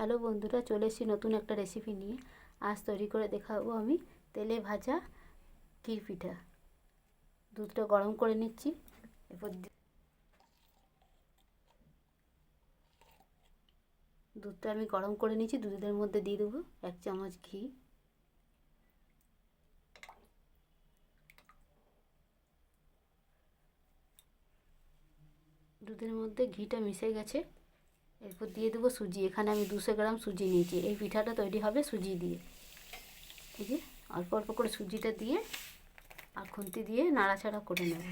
Hello বন্ধুরা, চলে এসেছি নতুন একটা রেসিপি নিয়ে। আজ তৈরি করে দেখাবো আমি তেলে ভাজা পিঠা। দুধটা গরম করে নিচ্ছি। এরপর দুধটা আমি গরম করে নিচ্ছি। দুধের মধ্যে দিয়ে দেবো এক চামচ ঘি। দুধের মধ্যে ঘিটা মিশে গেছে। এরপর দিয়ে দেবো সুজি। এখানে আমি দুশো গ্রাম সুজি নিয়েছি। এই পিঠাটা তৈরি হবে সুজি দিয়ে। ঠিক আছে অল্প অল্প করে সুজিটা দিয়ে আর খুন্তি দিয়ে নাড়াচাড়া করে নেব।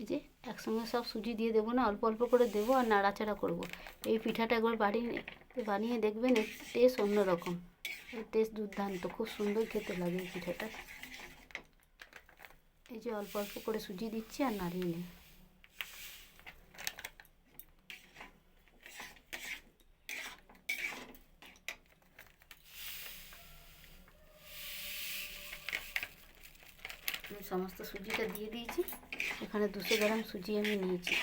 এই যে একসঙ্গে সব সুজি দিয়ে দেবো না, অল্প অল্প করে দেবো আর নাড়াচাড়া করব। এই পিঠাটা একবার বাড়িয়ে বানিয়ে দেখবেন, এর টেস্ট অন্যরকম। এর টেস্ট দুর্দান্ত, খুব সুন্দর খেতে লাগে এই পিঠাটা। এই যে অল্প অল্প করে সুজি দিচ্ছি আর নাড়িয়ে নিই। আমি সমস্ত সুজিটা দিয়ে দিয়েছি। এখানে দুশো গ্রাম সুজি আমি নিয়েছি।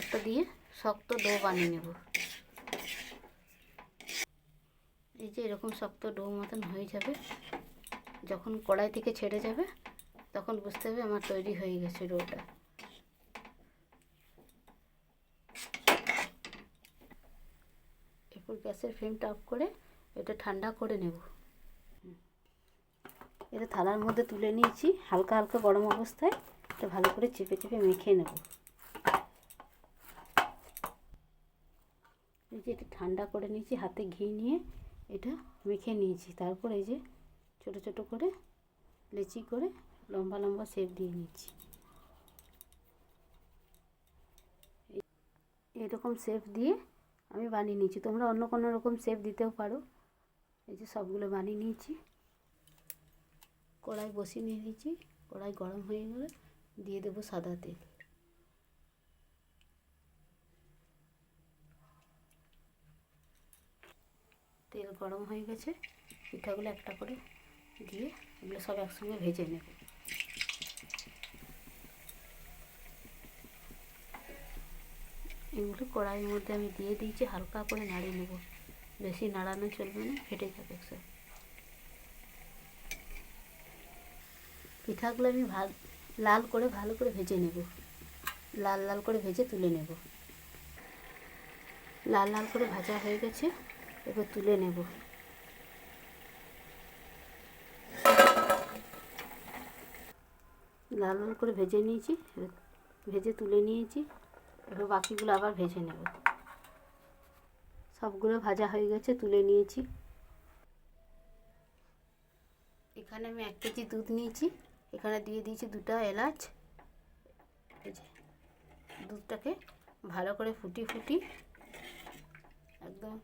একটা দিয়ে শক্ত ডো বানিয়ে নেব। এই যে এরকম শক্ত ডো মতন হয়ে যাবে। যখন কড়াই থেকে ছেড়ে যাবে তখন বুঝতে হবে আমার তৈরি হয়ে গেছে ডোটা এরপর গ্যাসের ফ্লেমটা অফ করে এটা ঠান্ডা করে নেব। এটা থালার মধ্যে তুলে নিয়েছি, হালকা হালকা গরম অবস্থায় এটা ভালো করে চেপে চেপে মেখে নেব। এই যে এটা ঠান্ডা করে নিয়েছি, হাতে ঘি নিয়ে এটা মেখে নিয়েছি। তারপর এই যে ছোট ছোট করে লেচি করে লম্বা লম্বা শেপ দিয়ে নিচ্ছি। এরকম শেপ দিয়ে আমি বানিয়ে নিয়েছি তোমরা অন্য কোনো রকম শেপ দিতেও পারো। এই যে সবগুলো বানিয়ে নিয়েছি। কড়াই বসিয়ে নিয়ে দিয়েছি কড়াই গরম হয়ে গেলে দিয়ে দেবো সাদা তেল। তেল গরম হয়ে গেছে। পিঠাগুলো একটা করে দিয়ে এগুলো সব একসঙ্গে ভেজে নেব। এগুলো কড়াইয়ের মধ্যে আমি দিয়ে দিয়েছি, হালকা করে নাড়িয়ে নেব। বেশি নাড়ানো চলবে না, ফেটে যাবে সব। পিঠাগুলো আমি ভালো, লাল করে ভালো করে ভেজে নেব। লাল লাল করে ভেজে তুলে নেব। লাল লাল করে ভাজা হয়ে গেছে, এবার তুলে নেব। লাল লাল করে ভেজে নিয়েছি ভেজে তুলে নিয়েছি। এবার বাকিগুলো আবার ভেজে নেব। সবগুলো ভাজা হয়ে গেছে, তুলে নিয়েছি। এখানে আমি এক কেজি দুধ নিয়েছি। এখানে দিয়ে দিয়েছি দুটা এলাচ। দুধটাকে ভালো করে ফুটি ফুটি একদম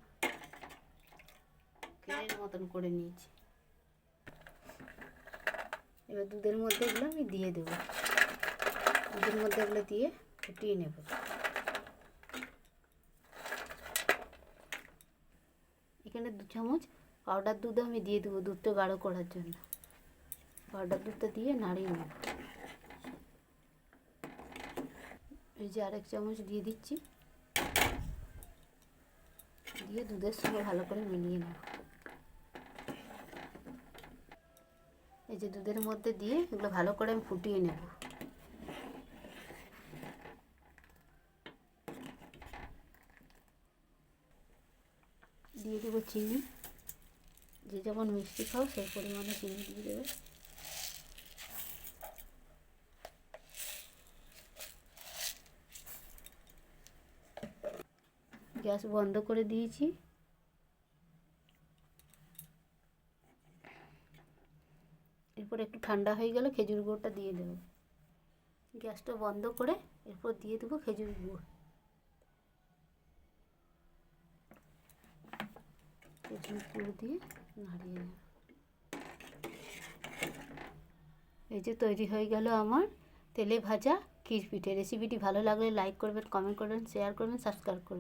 ক্ষীরের মতন করে নিয়েছি। এবার দুধের মধ্যে এগুলো আমি দিয়ে দেবো। দুধের মধ্যে এগুলো দিয়ে ফুটিয়ে নেব। এখানে দু চামচ পাউডার দুধও আমি দিয়ে দেবো দুধটা গাঢ় করার জন্য। পাউডার দুধটা দিয়ে নাড়িয়ে নেব। এই যে আরেক চামচ দিয়ে দিচ্ছি। দিয়ে দুধের সঙ্গে ভালো করে মিলিয়ে নেব। এই যে দুধের মধ্যে দিয়ে এগুলো ভালো করে আমি ফুটিয়ে নেব। দিয়ে দেবো চিনি। যে যেমন মিষ্টি খাও, সেই পরিমাণে চিনি দিয়ে দেবে। গ্যাস বন্ধ করে দিয়েছি। এরপর একটু ঠান্ডা হয়ে গেলে খেজুর গুঁড়োটা দিয়ে দেবো। গ্যাসটা বন্ধ করে এরপর দিয়ে দেবো খেজুর গুঁড়ো। খেজুর গুঁড়ো দিয়ে নাড়িয়ে নেব এই যে তৈরি হয়ে গেল আমার তেলে ভাজা খিরপিঠে পিঠে রেসিপিটি ভালো লাগলে লাইক করবেন কমেন্ট করবেন শেয়ার করবেন সাবস্ক্রাইব করবেন।